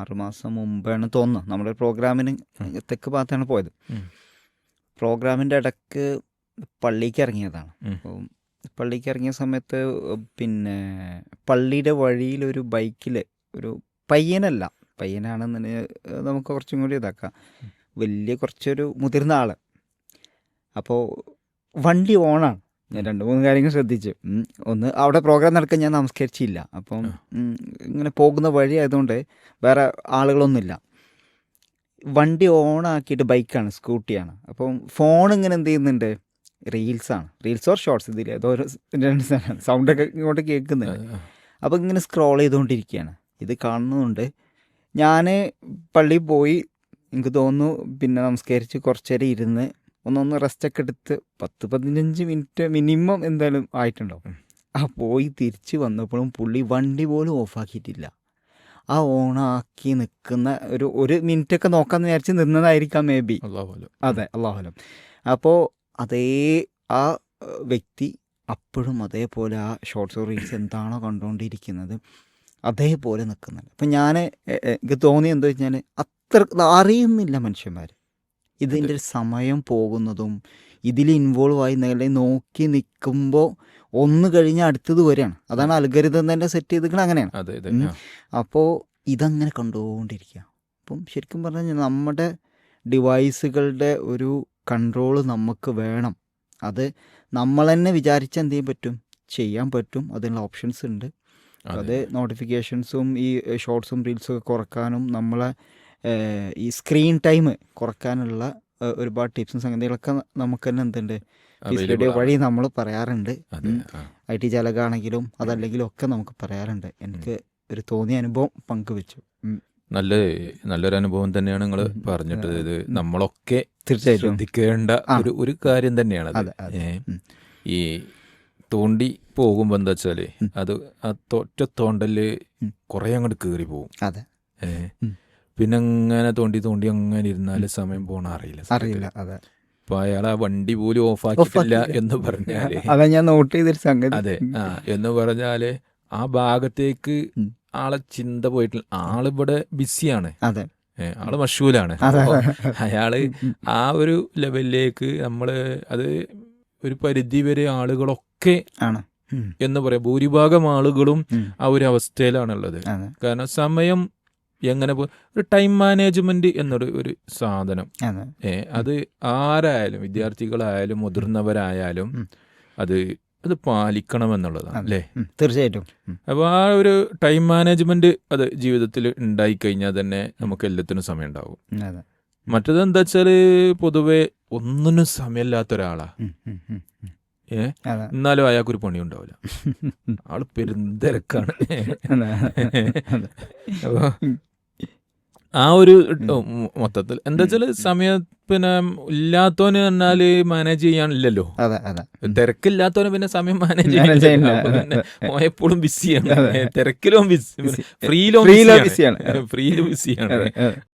ആറുമാസം മുമ്പാണ് തോന്നുന്നു നമ്മുടെ പ്രോഗ്രാമിന് തെക്ക് ഭാഗത്താണ് പോയത്. പ്രോഗ്രാമിന്റെ ഇടയ്ക്ക് പള്ളിക്ക് ഇറങ്ങിയതാണ്. അപ്പം പള്ളിക്ക് ഇറങ്ങിയ സമയത്ത് പിന്നെ പള്ളിയുടെ വഴിയിൽ ഒരു ബൈക്കിൽ ഒരു പയ്യനല്ല. പയ്യനാണെന്ന് നമുക്ക് കുറച്ചും കൂടി ഇതാക്കാം. വലിയ കുറച്ചൊരു മുതിർന്ന ആൾ അപ്പോൾ വണ്ടി ഓണാണ്. ഞാൻ രണ്ട് മൂന്ന് കാര്യങ്ങൾ ശ്രദ്ധിച്ചു. ഒന്ന് അവിടെ പ്രോഗ്രാം നടക്കാൻ ഞാൻ നമസ്കരിച്ചില്ല. അപ്പം ഇങ്ങനെ പോകുന്ന വഴി ആയതുകൊണ്ട് വേറെ ആളുകളൊന്നുമില്ല. വണ്ടി ഓണാക്കിയിട്ട് ബൈക്കാണ് സ്കൂട്ടിയാണ് അപ്പം ഫോൺ ഇങ്ങനെ എന്ത് ചെയ്യുന്നുണ്ട്? റീൽസാണ് റീൽസ് ഓർ ഷോർട്സ് ഇതിൽ ഏതോ സൗണ്ടൊക്കെ ഇങ്ങോട്ട് കേൾക്കുന്നുണ്ട്. അപ്പോൾ ഇങ്ങനെ സ്ക്രോൾ ചെയ്തുകൊണ്ടിരിക്കുകയാണ്. ഇത് കാണുന്നതുകൊണ്ട് ഞാൻ പള്ളിയിൽ പോയി എനിക്ക് തോന്നുന്നു പിന്നെ നമസ്കരിച്ച് കുറച്ചേരം ഇരുന്ന് ഒന്നൊന്ന് റെസ്റ്റൊക്കെ എടുത്ത് പത്ത് പതിനഞ്ച് മിനിറ്റ് മിനിമം എന്തായാലും ആയിട്ടുണ്ടാവും. ആ പോയി തിരിച്ച് വന്നപ്പോഴും പുള്ളി വണ്ടി പോലും ഓഫാക്കിയിട്ടില്ല ആ ഓണാക്കി നിൽക്കുന്ന ഒരു ഒരു മിനിറ്റൊക്കെ നോക്കാമെന്ന് വിചാരിച്ച് നിന്നതായിരിക്കാം മേ ബി അതെ അള്ളാഹുലം അപ്പോൾ അതേ ആ വ്യക്തി അപ്പോഴും അതേപോലെ ആ ഷോർട്സ് റീൽസ് എന്താണോ കണ്ടുകൊണ്ടിരിക്കുന്നത് അതേപോലെ നിൽക്കുന്നുണ്ട് അപ്പം ഞാൻ എനിക്ക് തോന്നിയെന്താ വെച്ചാൽ അത്ര അറിയുന്നില്ല മനുഷ്യന്മാർ ഇതിന്റെ ഒരു സമയം പോകുന്നതും ഇതിൽ ഇൻവോൾവ് ആയി നിങ്ങളെ നോക്കി നിൽക്കുമ്പോൾ ഒന്ന് കഴിഞ്ഞാൽ അടുത്തത് വരെയാണ്. അതാണ് അൽഗരിതം തന്നെ സെറ്റ് ചെയ്തിരിക്കുന്നത് അങ്ങനെയാണ്. അപ്പോൾ ഇതങ്ങനെ കണ്ടുകൊണ്ടിരിക്കുക. അപ്പം ശരിക്കും പറഞ്ഞാൽ നമ്മുടെ ഡിവൈസുകളുടെ ഒരു കൺട്രോൾ നമുക്ക് വേണം. അത് നമ്മൾ തന്നെ വിചാരിച്ച എന്ത് ചെയ്യാൻ പറ്റും? ചെയ്യാൻ പറ്റും. അതിനുള്ള ഓപ്ഷൻസ് ഉണ്ട്. അത്. നോട്ടിഫിക്കേഷൻസും ഈ ഷോർട്സും റീൽസും ഒക്കെ കുറക്കാനും നമ്മളെ ഈ സ്ക്രീൻ ടൈം കുറക്കാനുള്ള ഒരുപാട് ടിപ്സും സംഗതികളൊക്കെ നമുക്ക് തന്നെ എന്തുണ്ട്. വഴി നമ്മൾ പറയാറുണ്ട്. ഐ ടി ജാലകാണെങ്കിലും അതല്ലെങ്കിലും ഒക്കെ നമുക്ക് പറയാറുണ്ട്. എനിക്ക് ഒരു തോന്നിയ അനുഭവം പങ്കുവെച്ചു. നല്ല നല്ലൊരു അനുഭവം തന്നെയാണ് നിങ്ങൾ. പറഞ്ഞിട്ട് ഇത് നമ്മളൊക്കെ തീർച്ചയായിട്ടും. ശ്രദ്ധിക്കേണ്ട ഒരു ഒരു കാര്യം തന്നെയാണ്. ഈ തോണ്ടി പോകുമ്പോ എന്താ വെച്ചാൽ അത് ആ തൊറ്റ തോണ്ടൽ. കുറെ അങ്ങോട്ട് കേറി പോകും അതെ. ഏ ഉം. പിന്നെ അങ്ങനെ തോണ്ടി തോണ്ടി അങ്ങനെ ഇരുന്നാൽ സമയം പോണ അറിയില്ല അറിയില്ല അതെ. അപ്പൊ അയാൾ ആ വണ്ടി പോലും ഓഫാക്കിയില്ല. എന്ന് പറഞ്ഞാൽ അതെ ഞാൻ നോട്ട് ചെയ്തൊരു സംഗതി. അതെ ആ എന്ന് പറഞ്ഞാൽ ആ ഭാഗത്തേക്ക് ആളെ ചിന്ത പോയിട്ടില്ല. ആളിവിടെ ബിസിയാണ്. അതെ. ആൾ മഷൂലാണ്. അയാൾ ആ ഒരു ലെവലിലേക്ക് നമ്മൾ അത് ഒരു പരിധി വരെ ആളുകളൊക്കെ ആണ്. എന്ന് പറയാം. ഭൂരിഭാഗം ആളുകളും ആ ഒരു അവസ്ഥയിലാണുള്ളത്. കാരണം സമയം എങ്ങനെ പോ ഒരു ടൈം മാനേജ്മെന്റ് എന്നൊരു ഒരു സാധനം. ഏ അത് ആരായാലും വിദ്യാർത്ഥികളായാലും മുതിർന്നവരായാലും അത് അത് പാലിക്കണം എന്നുള്ളതാണ് അതെ. അല്ലേ? തീർച്ചയായിട്ടും. അപ്പൊ അപ്പോൾ ആ ഒരു ടൈം മാനേജ്മെന്റ് അത് ജീവിതത്തിൽ ഉണ്ടായി കഴിഞ്ഞാൽ തന്നെ നമുക്ക് എല്ലാത്തിനും സമയം ഉണ്ടാവും മറ്റത് എന്താ വെച്ചാൽ പൊതുവെ ഒന്നിനും സമയമില്ലാത്ത ഒരാളാ. ഏ? എന്നാലും അയാൾക്കൊരു പണി ഉണ്ടാവില്ല ആൾ പെരുന്തിരക്കാണ്. അതെ. ആ ഒരു മൊത്തത്തിൽ. എന്താ വെച്ചാൽ സമയം പിന്നെ ഇല്ലാത്തവന് പറഞ്ഞാൽ മാനേജ് ചെയ്യാനില്ലല്ലോ. തിരക്കില്ലാത്തവന് പിന്നെ സമയം മാനേജ് ചെയ്യാനില്ല. എപ്പോഴും ബിസിയാണ്. തിരക്കിലും ബിസി. ഫ്രീയിലും ആണ്. ഫ്രീയിലും ബിസിയാണ്.